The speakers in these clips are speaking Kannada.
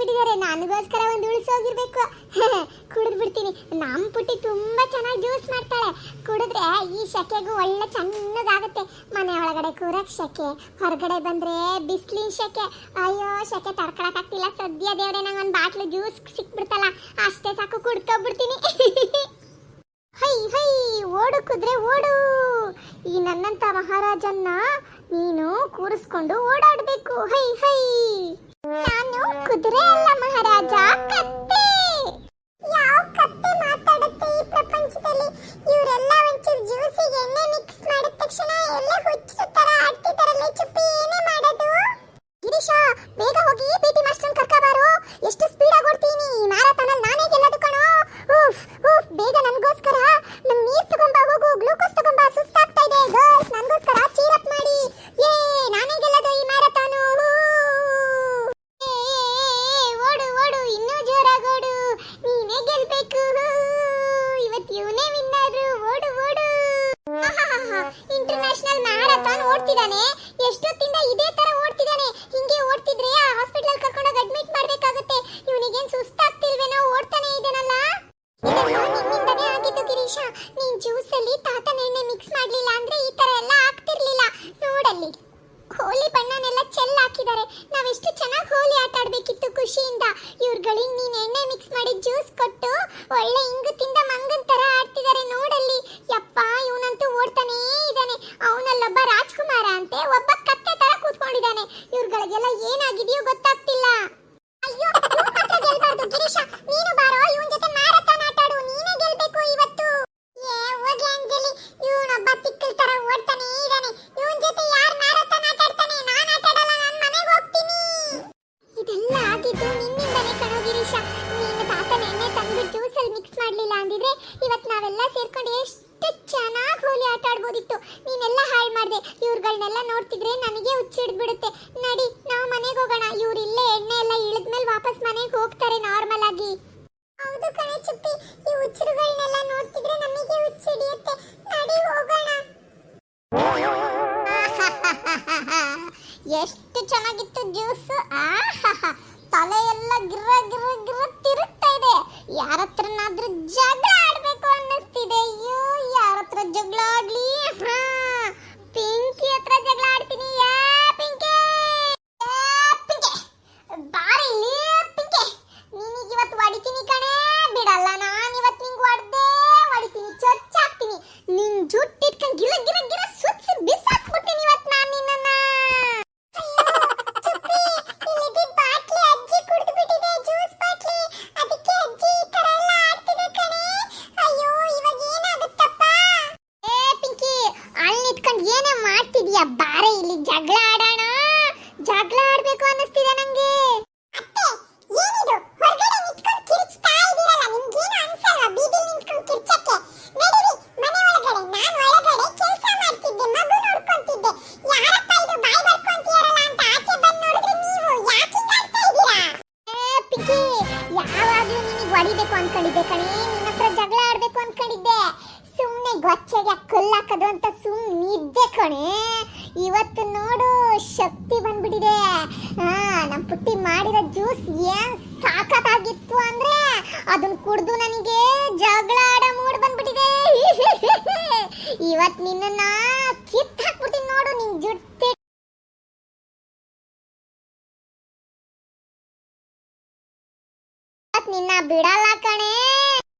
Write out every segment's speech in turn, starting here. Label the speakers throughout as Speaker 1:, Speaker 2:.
Speaker 1: ಬಿಟ್ಟಿದ್ದಾರೆ. ನನಗೋಸ್ಕರ ಒಂದು ಉಳಿಸೋಗಿರ್ಬೇಕು ಕುಡಿದು ಬಿಡ್ತೀನಿ. ನಮ್ಮ ಪುಟ್ಟಿ ತುಂಬಾ ಚೆನ್ನಾಗಿ ಜ್ಯೂಸ್ ಮಾಡ್ತಾಳೆ. ಕುಡಿದ್ರೆ ಈ ಸೆಕೆಗೂ ಒಳ್ಳೆ ಚೆನ್ನಾಗಾಗುತ್ತೆ. ಮನೆ ಒಳಗಡೆ ಕೂರಕ್ ಶಕೆ, ಹೊರಗಡೆ ಬಂದ್ರೆ ಬಿಸ್ಲಿನ ಸೆಕೆ ಅಯ್ಯೋ ಸೆಕೆ ತಡ್ಕೊಳಕ್ಕಾಗ್ತಿಲ್ಲ ಸದ್ಯ ದೇವ್ರೆ, ನಂಗೆ ಒಂದು ಬಾಟ್ಲು ಜ್ಯೂಸ್ ಸಿಕ್ಬಿಡ್ತಲ್ಲ. ಅಷ್ಟೇ ಸಾಕು, ಕುಡ್ಕೊಬಿಡ್ತೀನಿ. ಹೈ ಹೈ, ಓಡು ಕುದ್ರೆ ಓಡು. ಈ ನನ್ನಂತ ಮಹಾರಾಜನ್ನ ನೀನು ಕೂರಿಸ್ಕೊಂಡು ಓಡಾಡಬೇಕು. ಹೈ ಹೈ. ನಾನು ಬಣ್ಣನೆಲ್ಲ ಚೆಲ್ ಹಾಕಿದ್ದಾರೆ. ನಾವೆಷ್ಟು ಚೆನ್ನಾಗಿ ಹೋಲಿ ಆಟ ಆಡ್ಬೇಕಿತ್ತು ಖುಷಿಯಿಂದ. ಇವ್ರುಗಳಿಗೆ ನೀನು ಎಣ್ಣೆ ಮಿಕ್ಸ್ ಮಾಡಿ ಜ್ಯೂಸ್ ಕೊಟ್ಟು ಒಳ್ಳೆ ಇಂಗು ತಿಂದ ಮಂಗನ್ ತರ ಆಡ್ತಿದ್ದಾರೆ ನೋಡಲ್ಲಿ. ಯಪ್ಪ, ಇವನಂತೂ ಓಡ್ತಾನೇ ಇದೆ. ಅಂದಿದ್ರೆ ಇವತ್ತು ನಾವೆಲ್ಲ ಸೇರ್ಕೊಂಡು ಎಷ್ಟು ಚೆನ್ನಾಗಿ ಹೋಲಿ ಆಟ ಆಡ್ಬೋದಿತ್ತು. ನೀನೆಲ್ಲ ಹಾಳು ಮಾಡಿದೆ. ಇವ್ರುಗಳನ್ನೆಲ್ಲ ನೋಡ್ತಿದ್ರೆ ನನಗೆ ಹುಚ್ಚಿಡ್ಬಿಡುತ್ತೆ ನಡಿ, ನಾವು ಮನೆಗೆ ಹೋಗೋಣ. ಇವ್ರು ಇಲ್ಲೇ ಎಣ್ಣೆ ಎಲ್ಲ ಇಳಿದ್ಮೇಲೆ ವಾಪಸ್ ಮನೆಗೆ ಹೋಗ್ತಾರೆ ನಾರ್ಮಲ್ ಆಗಿ. ಹೌದು ಕಣೆ ಚುಪ್ಪಿ. ಈ ಹುಚ್ಚರುಗಳನ್ನೆಲ್ಲ ನೋಡ್ತಿದ್ರೆ ನಮಗೆ ಹುಚ್ಚಿಡಿಯುತ್ತೆ ನಡಿ, ಹೋಗೋಣ. ಎಷ್ಟು ಚೆನ್ನಾಗಿತ್ತು ಜ್ಯೂಸ್. ಆಹಾ ತಲೆ ಎಲ್ಲ ಗಿರ್ರ ಗಿರ್ರ ಗಿರ್ರ ತಿರುಗ್ತಾ ಇದೆ. ಯಾರತ್ರ ಬಚ್ಚೆಗೆ ಕಲ್ಲಾಕದು ಅಂತ ಸುಮ್ಮನೆ ನಿದ್ದೆ ಕಣೆ. ಇವತ್ತು ನೋಡು, ಶಕ್ತಿ ಬಂದ್ಬಿಟ್ಟಿದೆ. ನಮ್ಮ ಪುಟ್ಟಿ ಮಾಡಿರೋ ಜ್ಯೂಸ್ ಏನ್ ಸಾಕತ್ತಾಗಿತ್ತು ಅಂದ್ರೆ ಅದನ್ನ ಕುಡ್ದು ನನಗೆ ಜಗಳ ಆಡ ಮೂಡ್ ಬಂದ್ಬಿಟ್ಟಿದೆ. ಇವತ್ತು ನಿನ್ನ ಕಿತ್ ಹಾಕ್ಬಿಡ್ತೀನಿ ನೋಡು, ನಿನ್ ಜುಟ್ಟಿ. ನಿನ್ನ ಬಿಡಲ್ಲ ಕಣೆ.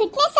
Speaker 1: ಫಿಟ್ನೆಸ್